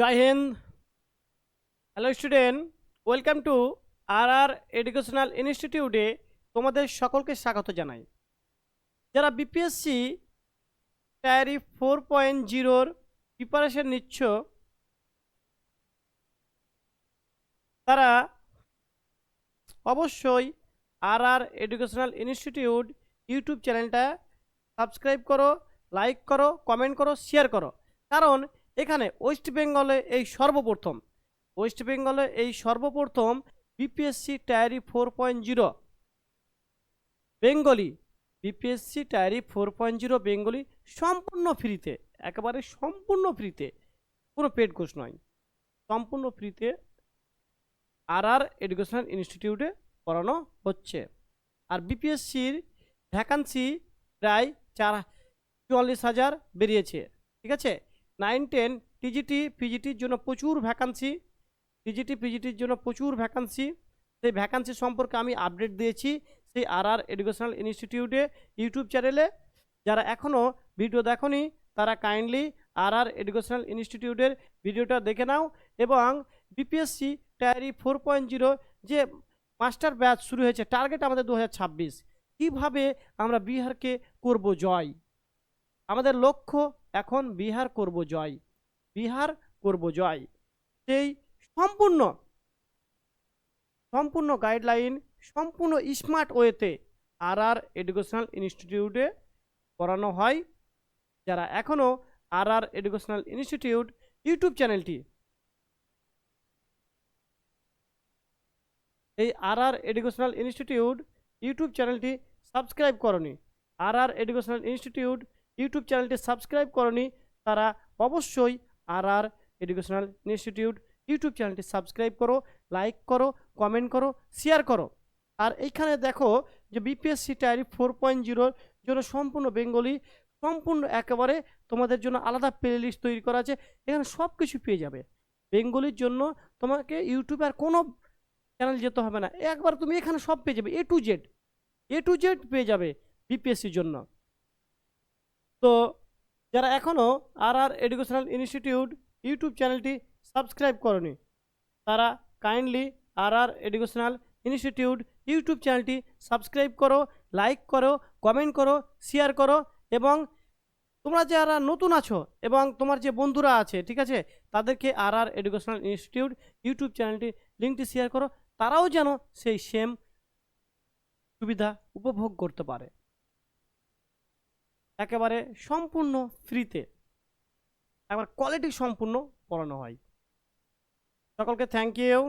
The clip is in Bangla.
Joy Hind. Hello student welcome to R R Educational ইনস্টিটিউটে তোমাদের সকলকে স্বাগত জানাই। যারা বিপিএসসি টায়ারি ফোর পয়েন্ট জিরোর প্রিপারেশন নিচ্ছ, তারা অবশ্যই R R Educational Institute YouTube চ্যানেলটা সাবস্ক্রাইব করো লাইক করো কমেন্ট করো শেয়ার করো। কারণ এখানে ওয়েস্ট বেঙ্গলে এই সর্বপ্রথম ওয়েস্ট বেঙ্গলে এই সর্বপ্রথম BPSC TRE four point zero Bengali BPSC TRE four point zero Bengali সম্পূর্ণ ফ্রিতে একেবারে সম্পূর্ণ ফ্রিতে কোনো পেড কোর্স নয়। সম্পূর্ণ ফ্রিতে আর আর এডুকেশনাল ইনস্টিটিউটে পড়ানো হচ্ছে। আর বিপিএসসির ভ্যাকান্সি প্রায় চার চুয়াল্লিশ হাজার বেরিয়েছে। ঠিক আছে? নাইন টেন টিজিটি পিজিটির জন্য প্রচুর ভ্যাকান্সি টিজিটি পিজিটির জন্য প্রচুর ভ্যাকান্সি সেই ভ্যাকান্সি সম্পর্কে আমি আপডেট দিয়েছি সেই আর আর এডুকেশনাল ইনস্টিটিউটে ইউটিউব চ্যানেলে যারা এখনও ভিডিও দেখনি, তারা কাইন্ডলি আর আর এডুকেশনাল ইনস্টিটিউটের ভিডিওটা দেখে নাও এবং BPSC TRE four point zero যে মাস্টার ব্যাচ শুরু হয়েছে টার্গেট আমাদের দু হাজার ছাব্বিশ। কীভাবে আমরা বিহারকে করব জয়? আমাদের লক্ষ্য এখন বিহার করব জয়, বিহার করব জয়। সেই সম্পূর্ণ সম্পূর্ণ গাইডলাইন সম্পূর্ণ স্মার্ট ওয়েতে আর আর এডুকেশনাল ইনস্টিটিউটে পড়ানো হয়। যারা এখনও R R Educational Institute YouTube চ্যানেলটি এই R R Educational Institute YouTube চ্যানেলটি সাবস্ক্রাইব করনি। R R Educational Institute YouTube চ্যানেলটি সাবস্ক্রাইব করনি, তারা অবশ্যই R R Educational Institute YouTube চ্যানেলটি সাবস্ক্রাইব করো, লাইক করো, কমেন্ট করো, শেয়ার করো। আর এইখানে দেখো যে বিপিএসসি টায়ারি ফোর পয়েন্ট জিরোর জন্য সম্পূর্ণ বেঙ্গলি, সম্পূর্ণ একেবারে তোমাদের জন্য আলাদা প্লে লিস্ট তৈরি করা আছে, এখানে সব কিছু পেয়ে যাবে। বেঙ্গলির জন্য তোমাকে ইউটিউবে আর কোনো চ্যানেল যেতে হবে না, একবার তুমি এখানে সব পেয়ে যাবে A to Z A to Z পেয়ে যাবে বিপিএসসির জন্য। তো যারা এখনও R R Educational Institute YouTube চ্যানেলটি সাবস্ক্রাইব করনি, তারা kindly R R Educational Institute YouTube চ্যানেলটি সাবস্ক্রাইব করো, লাইক করো, কমেন্ট করো, শেয়ার করো এবং তোমরা যারা নতুন আছো এবং তোমার যে বন্ধুরা আছে, ঠিক আছে, তাদেরকে R R Educational Institute YouTube চ্যানেলটি লিঙ্কটি শেয়ার করো, তারাও যেন সেই সেম সুবিধা উপভোগ করতে পারে। একেবারে সম্পূর্ণ ফ্রিতে। একবার কোয়ালিটি সম্পূর্ণ পড়ানো হয়। সকলকে থ্যাংক ইউ